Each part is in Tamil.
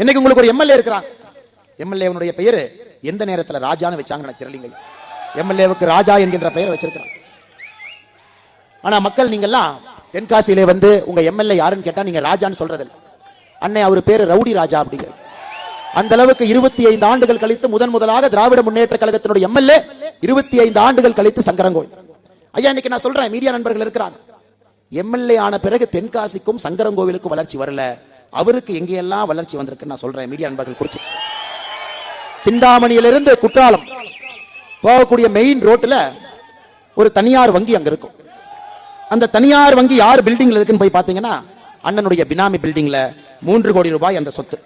இன்னைக்கு உங்களுக்கு ஒரு எம்எல்ஏ இருக்கிறான் எம்எல்ஏவனுடைய பெயரு எந்த நேரத்துல ராஜான்னு வச்சாங்க எனக்கு தெரியலீங்க. எம்எல்ஏவுக்கு ராஜா என்கின்ற பெயரை வச்சிருக்கிறான் ஆனா மக்கள் நீங்கெல்லாம் தென்காசியிலே வந்து உங்க எம்எல்ஏ யாருன்னு கேட்டா நீங்க ராஜான்னு சொல்றது அன்னை அவர் பேரு ரவுடி ராஜா அப்படிங்கிறது அந்த அளவுக்கு இருபத்தி ஐந்து ஆண்டுகள் கழித்து முதன் முதலாக திராவிட முன்னேற்ற கழகத்தினுடைய எம்எல்ஏ இருபத்தி ஐந்து ஆண்டுகள் கழித்து சங்கரங்கோயில். ஐயா இன்னைக்கு நான் சொல்றேன் மீடியா நண்பர்கள் இருக்கிறாங்க. எம்எல்ஏ ஆன பிறகு தென்காசிக்கும் சங்கரங்கோவிலுக்கும் வளர்ச்சி வரல. அவருக்கு எங்கெல்லாம் வளர்ச்சி வந்திருக்கு நான் சொல்றேன். மீடியா நண்பர்கள் குறிச்சு. சிந்தாமணியிலிருந்து குற்றாலம் போகக்கூடிய மெயின் ரோட்டில் ஒரு தனியார் வங்கி அங்கே இருக்கும். அந்த தனியார் வங்கி யார் பில்டிங்ல இருக்குன்னு போய் பார்த்தீங்கன்னா அண்ணனுடைய பினாமி பில்டிங்ல மூன்று கோடி ரூபாய் அந்த சொத்து.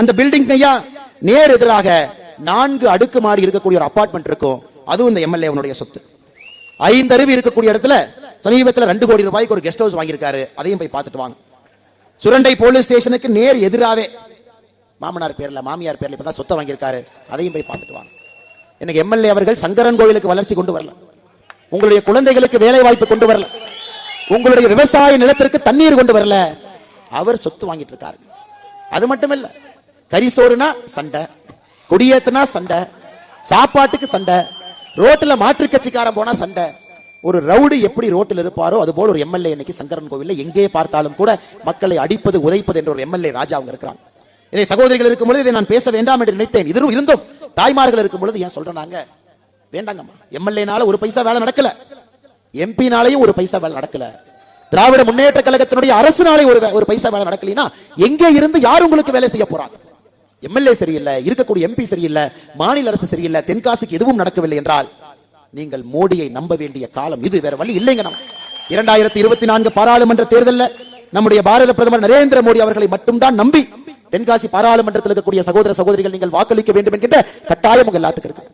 அந்த பில்டிங் ஐயா நேர் எதிராக நான்கு அடுக்கு மாறி இருக்கக்கூடிய ஒரு அபார்ட்மெண்ட் இருக்கும். அதுவும் இந்த எம்எல்ஏவனுடைய சொத்து. ஐந்து அருவி இருக்கக்கூடிய இடத்துல சமீபத்தில் ரெண்டு கோடி ரூபாய்க்கு ஒரு கெஸ்ட் ஹவுஸ் வாங்கியிருக்காரு. அதையும் போய் பார்த்துட்டு வாங்க. சுரண்டை போலீஸ் ஸ்டேஷனுக்கு நேர் எதிராவே. மாமனார் பேர்ல மாமியார் பேர்ல இப்பதான் சொத்தை வாங்கியிருக்காரு. அதையும் போய் பார்த்துட்டு வாங்க. எனக்கு எம்எல்ஏ அவர்கள் சங்கரன் கோவிலுக்கு வளர்ச்சி கொண்டு வரல. உங்களுடைய குழந்தைகளுக்கு வேலை வாய்ப்பு கொண்டு வரல. உங்களுடைய விவசாய நிலத்திற்கு தண்ணீர் கொண்டு வரல. அவர் சொத்து வாங்கிட்டு இருக்காரு அது மட்டும் இல்ல கரிசோறுனா சண்டை குடியேத்துனா சண்டை சாப்பாட்டுக்கு சண்டை ரோட்டில் மாற்று கட்சிக்காரன் போனா சண்டை ஒரு ரவுடி எப்படி ரோட்டில் இருப்பாரோ அது போல ஒரு எம்எல்ஏ இன்னைக்கு சங்கரன் கோவில்ல எங்கே பார்த்தாலும் கூட மக்களை அடிப்பது உதைப்பது என்ற ஒரு எம்எல்ஏ ராஜா அவங்க இருக்கிறாங்க. இதை சகோதரிகள் இருக்கும் பொழுது இதை நான் பேச வேண்டாம் என்று நினைத்தேன். இதுவும் இருந்தும் தாய்மார்கள் இருக்கும் பொழுது ஏன் சொல்றாங்க வேண்டாங்கம்மா. எம்எல்ஏனால ஒரு பைசா வேலை நடக்கல. எம்பினாலையும் ஒரு பைசா வேலை நடக்கல. திராவிட முன்னேற்ற கழகத்தினுடைய அரசுனாலே ஒரு ஒரு பைசா வேலை நடக்கலைன்னா எங்கே இருந்து யார் உங்களுக்கு வேலை செய்ய போறாங்க? எம்எல்ஏ சரியில்லை இருக்கக்கூடிய எம்பி சரியில்லை மாநில அரசு சரியில்லை தென்காசிக்கு எதுவும் நடக்கவில்லை என்றால் நீங்கள் மோடியை நம்ப வேண்டிய காலம் இது. வேற வழி இல்லைங்க நம்ம. இரண்டாயிரத்தி இருபத்தி நான்கு பாராளுமன்ற தேர்தலில் நம்முடைய பாரத பிரதமர் நரேந்திர மோடி அவர்களை மட்டும்தான் நம்பி தென்காசி பாராளுமன்றத்தில் இருக்கக்கூடிய சகோதர சகோதரிகள் நீங்கள் வாக்களிக்க வேண்டும் என்கின்ற கட்டாயம் உங்கள் எல்லாத்துக்கு இருக்கு.